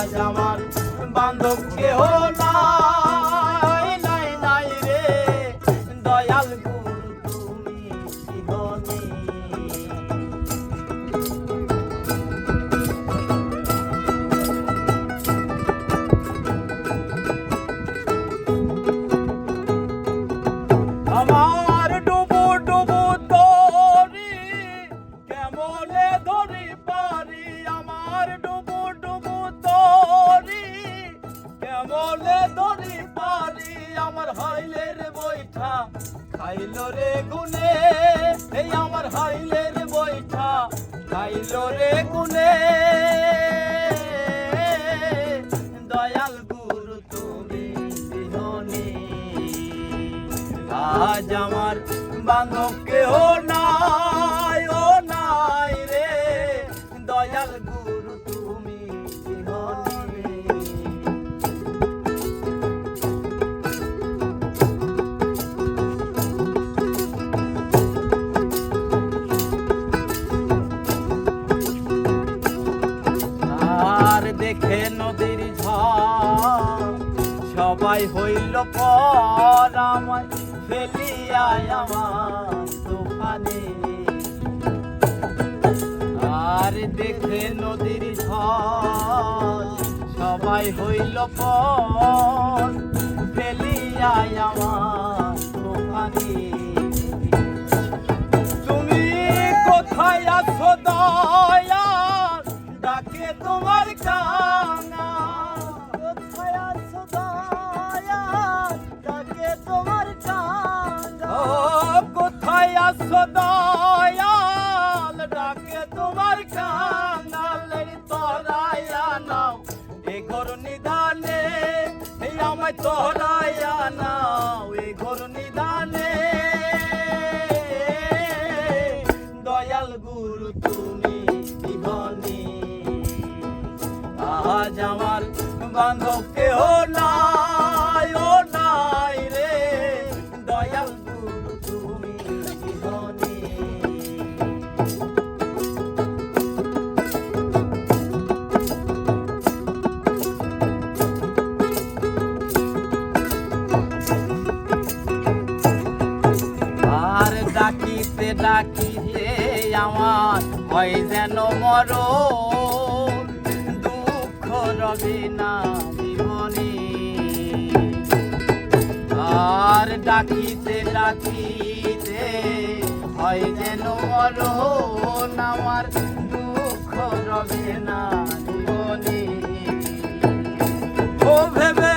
আজ আমার বান্ধব কেহ নাই রে গুনে, এই আমার হাইলের বৈঠা। খাইল রে গুনে, দয়াল গুরু তুমি বিহনে। আজ আমার বান্ধব কেহ সবাই হইল পর আমায় ফেলিয়া আমার তুফানে আর দেখে নদীর ঝড় সবাই হইল পর ফেলিয়া আমার তুফানে আমায় ঘর নিদানে। দয়াল গুরু তুমি আমার বান্ধব কেহ নাই। ডাকিতে আমার, হয় যেন মর দুঃখ রবে না জীবনে। আর ডাকিতে ডাকিতে হয় যেন মর আমার দুঃখ রবে না জীবনে। ও ভেবে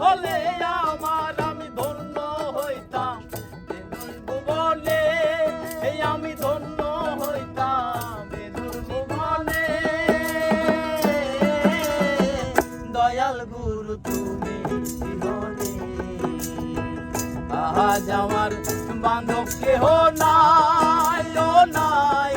হলে আমার আমি ধন্য হইতাম। ভুবনে এই আমি ধন্য হইতাম। ভুবনে দয়াল গুরু তুমি আজ আমার বান্ধব কেহ নাই নাই।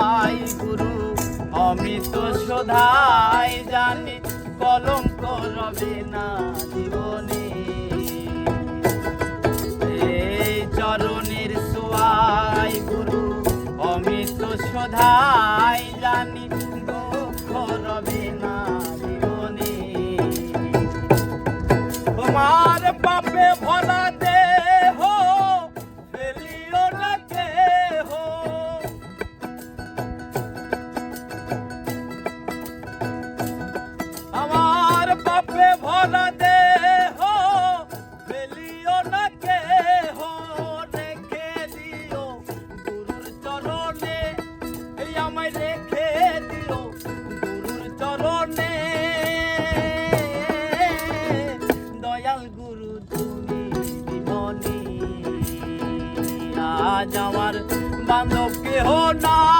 সোয়াই গুরু। অমৃত শোধাই জানি, কলঙ্ক রবে না জীবনে। এই চরণের সোয়াই, গুরু, অমৃত শোধাই জানি যাওয়ার বান্ধব কেহ না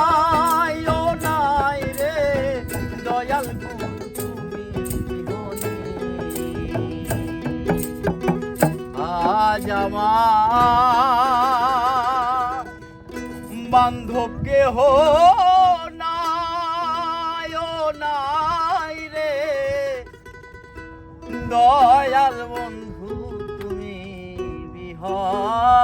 জামা। বান্ধব কেহ নাই ও নাই রে। দয়াল বন্ধু তুমি বিহার